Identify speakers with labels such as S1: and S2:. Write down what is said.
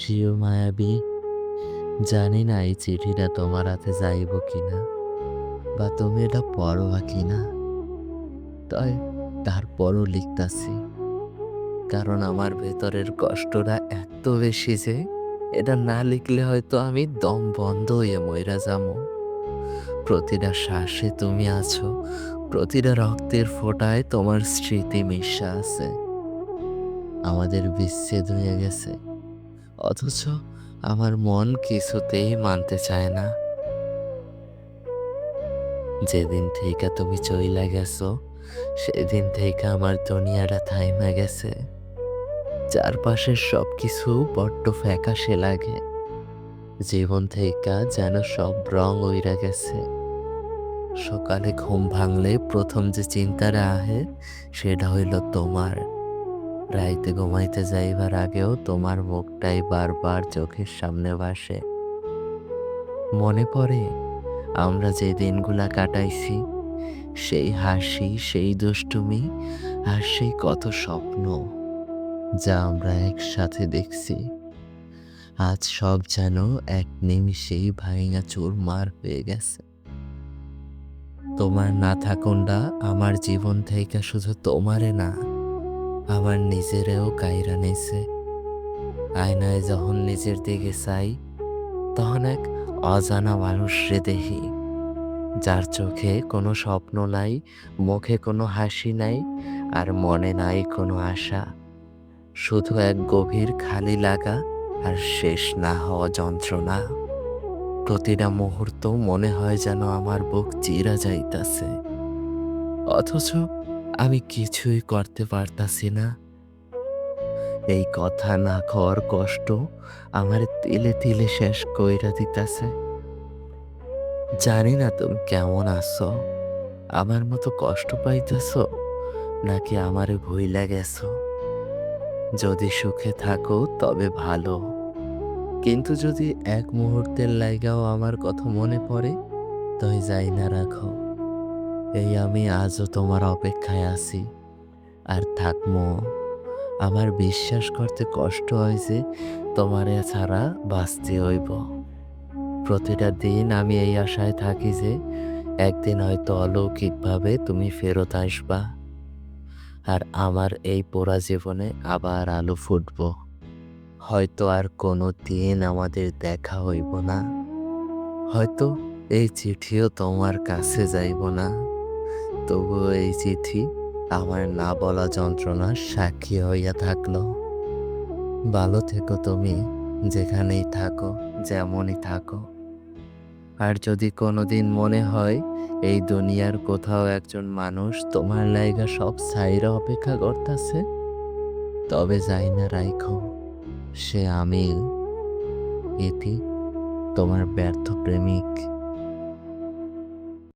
S1: প্রিয় মায়াবী, জানি না এই চিঠিটা তোমার হাতে যাইব কিনা বা তুমি এটা পড়বা কিনা। তাই তারপরও লিখতাছি, কারণ আমার ভেতরের কষ্টটা এত বেশি যে এটা না লিখলে হয়তো আমি দম বন্ধ হয়ে ময়রা যাব প্রতিটা শ্বাসে তুমি আছো, প্রতিটা রক্তের ফোঁটায় তোমার স্মৃতি মিশা আছে। আমাদের বিচ্ছেদ হয়ে গেছে। অথচ আমার মন কিছুতেই মানতে চায় না। যেদিন থেকে তুমি চইলা গেছো, সেদিন থেকে আমার দুনিয়াটা থাইমা গেছে। চারপাশের সব কিছু বড্ড ফ্যাকাশে লাগে। জীবন থেকে যেন সব রং উইরা গেছে। সকালে ঘুম ভাঙলে প্রথম যে চিন্তাটা আহে, সেটা হইল তোমার। রাইতে ঘুমাইতে যাইবার আগেও তোমার মুখটাই বারবার চোখের সামনে ভাসে। মনে পড়ে, আমরা যে দিনগুলা কাটাইছি, সেই হাসি, সেই দুষ্টুমি আর সেই কত স্বপ্ন যা আমরা একসাথে দেখছি। আজ সব যেন এক নিমিষেই ভাঙা চুরমার হয়ে গেছে। তোমার না থাকুনটা আমার জীবন থেকে শুধু তোমারে না। আমার নিজেরেও কাইরা নিছে। আয়নায় যখন নিজের দিকে চাই, তখন এক অজানা মানুষরে দেখি, যার চোখে কোনো স্বপ্ন নাই, মুখে কোনো হাসি নাই, আর মনে নাই কোনো আশা। শুধু এক গভীর খালি লাগা, আর শেষ না হওয়া যন্ত্রণা। প্রতিটা মুহূর্ত মনে হয় যেন আমার বুক চিরা যাইতাছে। অথচ আমি কিছুই করতে পারতাছি না। এই কথা না খাওয়ার কষ্ট আমার তিলে তিলে শেষ কইরা দিতাছে। জানি না তুমি কেমন আছো, আমার মতো কষ্ট পাইতেছ নাকি আমারে ভুইলা গেছো যদি সুখে থাকো তবে ভালো, কিন্তু যদি এক মুহূর্তের লাইগাও আমার কথা মনে পড়ে তবে যাই না রাখো। এই আমি আজও তোমার অপেক্ষায় আছি। আর থাকমো, আমার বিশ্বাস করতে কষ্ট হয় যে তোমারে ছাড়া বাঁচতে হইব। প্রতিটা দিন আমি এই আশায় থাকি যে একদিন হয়তো অলৌকিকভাবে তুমি ফেরত আসবা। আর আমার এই পোড়া জীবনে আবার আলো ফুটব। হয়তো আর কোনো দিন আমাদের দেখা হইব না। হয়তো এই চিঠিও তোমার কাছে যাইব না। তবুও এই চিঠি আমার না বলা যন্ত্রণার সাক্ষী হইয়া থাকল। ভালো থেকো তুমি, যেখানেই থাকো, যেমনই থাকো। আর যদি কোনোদিন মনে হয় এই দুনিয়ার কোথাও একজন মানুষ তোমার লাইগা সব সাইরা অপেক্ষা করতেছে, তবে যাই না রাইখো, সে আমিল, এটি তোমার ব্যর্থ প্রেমিক।